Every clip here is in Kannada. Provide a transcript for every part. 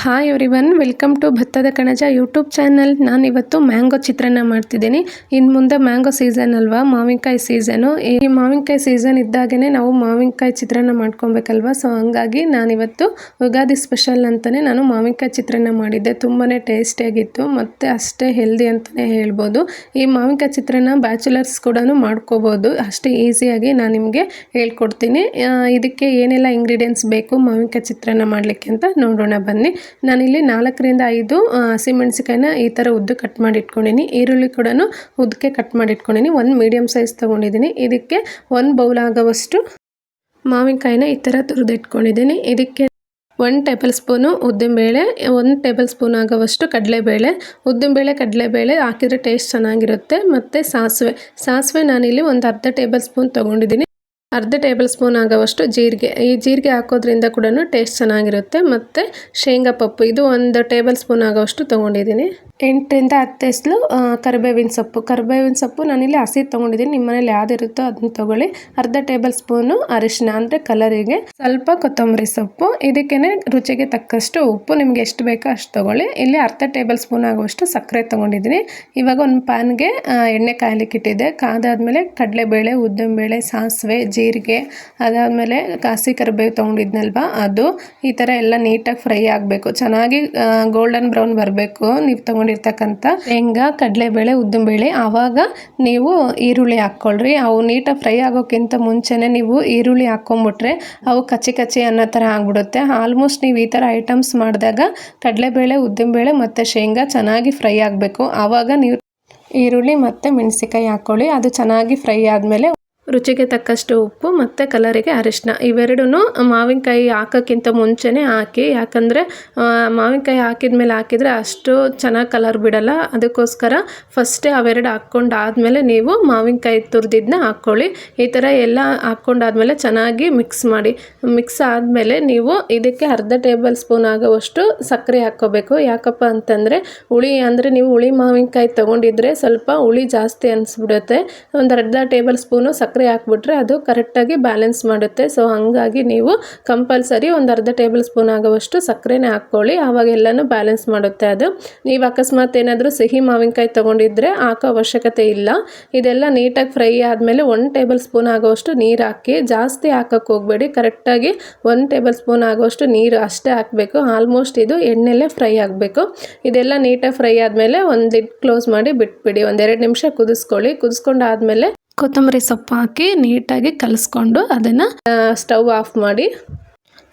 Hi everyone welcome to Bhattada Kanaja YouTube channel ನಾನು ಇವತ್ತು ಮ್ಯಾಂಗೋ ಚಿತ್ರಾನ್ನ ಮಾಡ್ತಿದ್ದೀನಿ. ಇನ್ನು ಮುಂದೆ ಮ್ಯಾಂಗೋ ಸೀಸನ್ ಅಲ್ವಾ? ಮಾವಿನಕಾಯಿ ಸೀಸನು ಈ ಮಾವಿನಕಾಯಿ ಸೀಸನ್ ಇದ್ದಾಗೇ ನಾವು ಮಾವಿನಕಾಯಿ ಚಿತ್ರಾನ್ನ ಮಾಡ್ಕೊಬೇಕಲ್ವಾ? ಸೊ ಹಂಗಾಗಿ ನಾನಿವತ್ತು ಯುಗಾದಿ ಸ್ಪೆಷಲ್ ಅಂತಲೇ ನಾನು ಮಾವಿನಕಾಯಿ ಚಿತ್ರಾನ್ನ ಮಾಡಿದ್ದೆ. ತುಂಬಾ ಟೇಸ್ಟಿಯಾಗಿತ್ತು ಮತ್ತು ಅಷ್ಟೇ ಹೆಲ್ದಿ ಅಂತಲೇ ಹೇಳ್ಬೋದು. ಈ ಮಾವಿನಕಾಯಿ ಚಿತ್ರಾನ್ನ ಬ್ಯಾಚುಲರ್ಸ್ ಕೂಡ ಮಾಡ್ಕೋಬೋದು. ಅಷ್ಟೇ ಈಸಿಯಾಗಿ ನಾನು ನಿಮಗೆ ಹೇಳ್ಕೊಡ್ತೀನಿ. ಇದಕ್ಕೆ ಏನೆಲ್ಲ ಇಂಗ್ರೀಡಿಯೆಂಟ್ಸ್ ಬೇಕು ಮಾವಿನಕಾಯಿ ಚಿತ್ರಾನ್ನ ಮಾಡಲಿಕ್ಕೆ ಅಂತ ನೋಡೋಣ ಬನ್ನಿ. ನಾನಿಲ್ಲಿ ನಾಲ್ಕರಿಂದ ಐದು ಹಸಿಮೆಣಸಿಕಾಯಿನ ಈ ಥರ ಉದ್ದು ಕಟ್ ಮಾಡಿ ಇಟ್ಕೊಂಡಿನಿ ಈರುಳ್ಳಿ ಕೂಡ ಉದ್ದಕ್ಕೆ ಕಟ್ ಮಾಡಿ ಇಟ್ಕೊಂಡಿನಿ ಒಂದು ಮೀಡಿಯಮ್ ಸೈಜ್ ತೊಗೊಂಡಿದ್ದೀನಿ ಇದಕ್ಕೆ ಒಂದು ಬೌಲ್ ಆಗೋವಷ್ಟು ಮಾವಿನಕಾಯಿನ ಈ ಥರ ತುರಿದು ಇಟ್ಕೊಂಡಿದ್ದೀನಿ ಇದಕ್ಕೆ ಒಂದು ಟೇಬಲ್ ಸ್ಪೂನು ಉದ್ದಿನಬೇಳೆ, ಒಂದು ಟೇಬಲ್ ಸ್ಪೂನ್ ಆಗೋವಷ್ಟು ಕಡಲೆಬೇಳೆ. ಉದ್ದಿನಬೇಳೆ, ಕಡಲೆಬೇಳೆ ಹಾಕಿದ್ರೆ ಟೇಸ್ಟ್ ಚೆನ್ನಾಗಿರುತ್ತೆ. ಮತ್ತು ಸಾಸಿವೆ. ಸಾಸಿವೆ ನಾನಿಲ್ಲಿ ಒಂದು ಅರ್ಧ ಟೇಬಲ್ ಸ್ಪೂನ್ ತೊಗೊಂಡಿದ್ದೀನಿ ಅರ್ಧ ಟೇಬಲ್ ಸ್ಪೂನ್ ಆಗೋವಷ್ಟು ಜೀರಿಗೆ, ಈ ಜೀರಿಗೆ ಹಾಕೋದ್ರಿಂದ ಕೂಡ ಟೇಸ್ಟ್ ಚೆನ್ನಾಗಿರುತ್ತೆ. ಮತ್ತು ಶೇಂಗಾ ಪಪ್ಪು, ಇದು ಒಂದು ಟೇಬಲ್ ಸ್ಪೂನ್ ಆಗೋವಷ್ಟು ತೊಗೊಂಡಿದ್ದೀನಿ. ಎಂಟರಿಂದ ಹತ್ತು ಎಸ್ಲು ಕರಿಬೇವಿನ ಸೊಪ್ಪು. ಕರಿಬೇವಿನ ಸೊಪ್ಪು ನಾನಿಲ್ಲಿ ಹಸಿ ತೊಗೊಂಡಿದ್ದೀನಿ. ನಿಮ್ಮ ಮನೇಲಿ ಯಾವ್ದಿರುತ್ತೋ ಅದನ್ನ ತೊಗೊಳ್ಳಿ. ಅರ್ಧ ಟೇಬಲ್ ಸ್ಪೂನು ಅರಿಶಿನ, ಅಂದರೆ ಕಲರಿಗೆ. ಸ್ವಲ್ಪ ಕೊತ್ತಂಬರಿ ಸೊಪ್ಪು, ಇದಕ್ಕೇನೆ ರುಚಿಗೆ ತಕ್ಕಷ್ಟು ಉಪ್ಪು. ನಿಮಗೆ ಎಷ್ಟು ಬೇಕೋ ಅಷ್ಟು ತೊಗೊಳ್ಳಿ. ಇಲ್ಲಿ ಅರ್ಧ ಟೇಬಲ್ ಸ್ಪೂನ್ ಆಗುವಷ್ಟು ಸಕ್ಕರೆ ತೊಗೊಂಡಿದ್ದೀನಿ. ಇವಾಗ ಒಂದು ಪ್ಯಾನ್ಗೆ ಎಣ್ಣೆ ಕಾಯ್ಲಿಕ್ಕೆ ಇಟ್ಟಿದ್ದೆ ಕಾದಾದ್ಮೇಲೆ ಕಡಲೆಬೇಳೆ, ಉದ್ದಿನಬೇಳೆ, ಸಾಸಿವೆ ಜೀರಿಗೆ, ಅದಾದಮೇಲೆ ಕಾಸಿ ಕರಿಬೇವು ತೊಗೊಂಡಿದ್ನಲ್ವ? ಅದು ಈ ಥರ ಎಲ್ಲ ನೀಟಾಗಿ ಫ್ರೈ ಆಗಬೇಕು. ಚೆನ್ನಾಗಿ ಗೋಲ್ಡನ್ ಬ್ರೌನ್ ಬರಬೇಕು ನೀವು ತೊಗೊಂಡಿರ್ತಕ್ಕಂಥ ಶೇಂಗಾ, ಕಡಲೆಬೇಳೆ ಉದ್ದಿನಬೇಳೆ ಆವಾಗ ನೀವು ಈರುಳ್ಳಿ ಹಾಕ್ಕೊಳ್ರಿ. ಅವು ನೀಟಾಗಿ ಫ್ರೈ ಆಗೋಕ್ಕಿಂತ ಮುಂಚೆನೇ ನೀವು ಈರುಳ್ಳಿ ಹಾಕ್ಕೊಂಬಿಟ್ರೆ ಅವು ಕಚ್ಚಿ ಕಚ್ಚಿ ಅನ್ನೋ ಥರ ಆಗ್ಬಿಡುತ್ತೆ. ಆಲ್ಮೋಸ್ಟ್ ನೀವು ಈ ಥರ ಐಟಮ್ಸ್ ಮಾಡಿದಾಗ ಕಡಲೆಬೇಳೆ ಉದ್ದಿನಬೇಳೆ ಮತ್ತು ಶೇಂಗಾ ಚೆನ್ನಾಗಿ ಫ್ರೈ ಆಗಬೇಕು. ಆವಾಗ ನೀವು ಈರುಳ್ಳಿ ಮತ್ತು ಮೆಣಸಿಕಾಯಿ ಹಾಕ್ಕೊಳ್ಳಿ. ಅದು ಚೆನ್ನಾಗಿ ಫ್ರೈ ಆದಮೇಲೆ ರುಚಿಗೆ ತಕ್ಕಷ್ಟು ಉಪ್ಪು ಮತ್ತು ಕಲರಿಗೆ ಅರಿಶಿನ ಇವೆರಡೂ ಮಾವಿನಕಾಯಿ ಹಾಕೋಕ್ಕಿಂತ ಮುಂಚೆನೇ ಹಾಕಿ, ಯಾಕಂದರೆ ಮಾವಿನಕಾಯಿ ಹಾಕಿದ ಮೇಲೆ ಹಾಕಿದರೆ ಅಷ್ಟು ಚೆನ್ನಾಗಿ ಕಲರ್ ಬಿಡಲ್ಲ. ಅದಕ್ಕೋಸ್ಕರ ಫಸ್ಟೇ ಅವೆರಡು ಹಾಕ್ಕೊಂಡಾದ್ಮೇಲೆ ನೀವು ಮಾವಿನಕಾಯಿ ತುರಿದಿದ್ದನ್ನ ಹಾಕ್ಕೊಳ್ಳಿ. ಈ ಥರ ಎಲ್ಲ ಹಾಕ್ಕೊಂಡಾದ್ಮೇಲೆ ಚೆನ್ನಾಗಿ ಮಿಕ್ಸ್ ಮಾಡಿ. ಮಿಕ್ಸ್ ಆದಮೇಲೆ ನೀವು ಇದಕ್ಕೆ ಅರ್ಧ ಟೇಬಲ್ ಸ್ಪೂನ್ ಆಗೋವಷ್ಟು ಸಕ್ಕರೆ ಹಾಕ್ಕೋಬೇಕು. ಯಾಕಪ್ಪ ಅಂತಂದರೆ, ಹುಳಿ ಅಂದರೆ ನೀವು ಹುಳಿ ಮಾವಿನಕಾಯಿ ತೊಗೊಂಡಿದ್ರೆ ಸ್ವಲ್ಪ ಹುಳಿ ಜಾಸ್ತಿ ಅನಿಸ್ಬಿಡುತ್ತೆ. ಒಂದು ಅರ್ಧ ಟೇಬಲ್ ಸ್ಪೂನು ಸಕ್ಕರೆ ಹಾಕ್ಬಿಟ್ರೆ ಅದು ಕರೆಕ್ಟಾಗಿ ಬ್ಯಾಲೆನ್ಸ್ ಮಾಡುತ್ತೆ. ಸೊ ಹಾಗಾಗಿ ನೀವು ಕಂಪಲ್ಸರಿ ಒಂದು ಅರ್ಧ ಟೇಬಲ್ ಸ್ಪೂನ್ ಆಗೋವಷ್ಟು ಸಕ್ಕರೆನೇ ಹಾಕ್ಕೊಳ್ಳಿ. ಆವಾಗ ಎಲ್ಲನೂ ಬ್ಯಾಲೆನ್ಸ್ ಮಾಡುತ್ತೆ ಅದು. ನೀವು ಅಕಸ್ಮಾತ್ ಏನಾದರೂ ಸಿಹಿ ಮಾವಿನಕಾಯಿ ತೊಗೊಂಡಿದ್ರೆ ಹಾಕೋ ಅವಶ್ಯಕತೆ ಇಲ್ಲ. ಇದೆಲ್ಲ ನೀಟಾಗಿ ಫ್ರೈ ಆದಮೇಲೆ ಒಂದು ಟೇಬಲ್ ಸ್ಪೂನ್ ಆಗೋವಷ್ಟು ನೀರು ಹಾಕಿ, ಜಾಸ್ತಿ ಹಾಕೋಕ್ಕೆ ಹೋಗಬೇಡಿ. ಕರೆಕ್ಟಾಗಿ ಒಂದು ಟೇಬಲ್ ಸ್ಪೂನ್ ಆಗುವಷ್ಟು ನೀರು ಅಷ್ಟೇ ಹಾಕಬೇಕು. ಆಲ್ಮೋಸ್ಟ್ ಇದು ಎಣ್ಣೆಲ್ಲೇ ಫ್ರೈ ಆಗಬೇಕು. ಇದೆಲ್ಲ ನೀಟಾಗಿ ಫ್ರೈ ಆದಮೇಲೆ ಒಂದು ಲಿಡ್ ಕ್ಲೋಸ್ ಮಾಡಿ ಬಿಟ್ಬಿಡಿ. ಒಂದೆರಡು ನಿಮಿಷ ಕುದಿಸ್ಕೊಳ್ಳಿ. ಕುದಿಸ್ಕೊಂಡಾದ್ಮೇಲೆ ಕೊತ್ತಂಬರಿ ಸೊಪ್ಪು ಹಾಕಿ ನೀಟಾಗಿ ಕಲಿಸ್ಕೊಂಡು ಅದನ್ನು ಸ್ಟವ್ ಆಫ್ ಮಾಡಿ.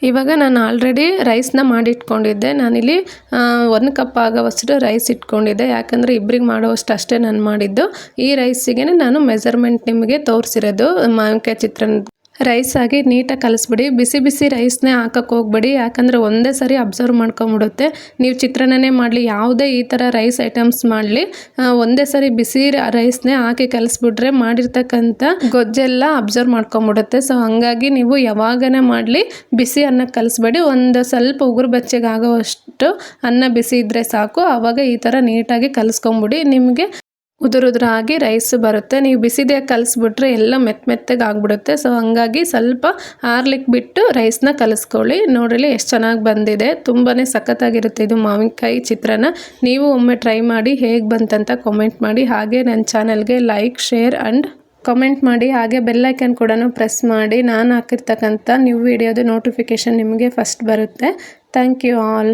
ಇವಾಗ ನಾನು ಆಲ್ರೆಡಿ ರೈಸ್ನ ಮಾಡಿಟ್ಕೊಂಡಿದ್ದೆ. ನಾನಿಲ್ಲಿ ಒಂದು ಕಪ್ ಆಗೋವಷ್ಟು ರೈಸ್ ಇಟ್ಕೊಂಡಿದ್ದೆ. ಯಾಕಂದರೆ ಇಬ್ರಿಗೆ ಮಾಡೋವಷ್ಟು ಅಷ್ಟೇ ನಾನು ಮಾಡಿದ್ದು. ಈ ರೈಸಿಗೆ ನಾನು ಮೆಜರ್ಮೆಂಟ್ ನಿಮಗೆ ತೋರಿಸಿರೋದು, ಮಾವಿನಕಾಯಿ ಚಿತ್ರಾನ್ನ ರೈಸ್ ಆಗಿ ನೀಟಾಗಿ ಕಲಿಸ್ಬಿಡಿ. ಬಿಸಿ ಬಿಸಿ ರೈಸ್ನೇ ಹಾಕಕ್ಕೆ ಹೋಗ್ಬೇಡಿ. ಯಾಕಂದರೆ ಒಂದೇ ಸರಿ ಅಬ್ಸರ್ವ್ ಮಾಡ್ಕೊಂಬಿಡುತ್ತೆ. ನೀವು ಚಿತ್ರಾನ್ನನೇ ಮಾಡಲಿ, ಯಾವುದೇ ಈ ಥರ ರೈಸ್ ಐಟಮ್ಸ್ ಮಾಡಲಿ ಒಂದೇ ಸರಿ ಬಿಸಿ ರೈಸ್ನೇ ಹಾಕಿ ಕಲಿಸ್ಬಿಟ್ರೆ ಮಾಡಿರ್ತಕ್ಕಂಥ ಗೊಜ್ಜೆಲ್ಲ ಅಬ್ಸರ್ವ್ ಮಾಡ್ಕೊಂಬಿಡುತ್ತೆ. ಸೊ ಹಾಗಾಗಿ ನೀವು ಯಾವಾಗನೇ ಮಾಡಲಿ, ಬಿಸಿ ಅನ್ನ ಕಲಿಸ್ಬೇಡಿ. ಒಂದು ಸ್ವಲ್ಪ ಉಗುರು ಬೆಚ್ಚಗಾಗೋವಷ್ಟು ಅನ್ನ ಬಿಸಿ ಇದ್ದರೆ ಸಾಕು. ಆವಾಗ ಈ ಥರ ನೀಟಾಗಿ ಕಲಿಸ್ಕೊಂಬಿಡಿ. ನಿಮಗೆ ಉದುರುದ್ರಾಗಿ ರೈಸ್ ಬರುತ್ತೆ. ನೀವು ಬಿಸಿದೇ ಕಲಿಸ್ಬಿಟ್ರೆ ಎಲ್ಲ ಮೆತ್ತ ಮೆತ್ತಗೆ ಆಗಿಬಿಡುತ್ತೆ. ಸೊ ಹಾಗಾಗಿ ಸ್ವಲ್ಪ ಆರ್ಲಿಕ್ಕೆ ಬಿಟ್ಟು ರೈಸ್ನ ಕಲಿಸ್ಕೊಳ್ಳಿ. ನೋಡಲಿ ಎಷ್ಟು ಚೆನ್ನಾಗಿ ಬಂದಿದೆ. ತುಂಬಾ ಸಖತ್ತಾಗಿರುತ್ತೆ ಇದು ಮಾವಿನಕಾಯಿ ಚಿತ್ರಾನ್ನ. ನೀವು ಒಮ್ಮೆ ಟ್ರೈ ಮಾಡಿ ಹೇಗೆ ಬಂತಂತ ಕಾಮೆಂಟ್ ಮಾಡಿ. ಹಾಗೆ ನನ್ನ ಚಾನಲ್ಗೆ ಲೈಕ್, ಶೇರ್ ಆ್ಯಂಡ್ ಕಮೆಂಟ್ ಮಾಡಿ. ಹಾಗೆ ಬೆಲ್ಲೈಕನ್ ಕೂಡ ಪ್ರೆಸ್ ಮಾಡಿ. ನಾನು ಹಾಕಿರ್ತಕ್ಕಂಥ ನ್ಯೂ ವಿಡಿಯೋದು ನೋಟಿಫಿಕೇಷನ್ ನಿಮಗೆ ಫಸ್ಟ್ ಬರುತ್ತೆ. Thank you all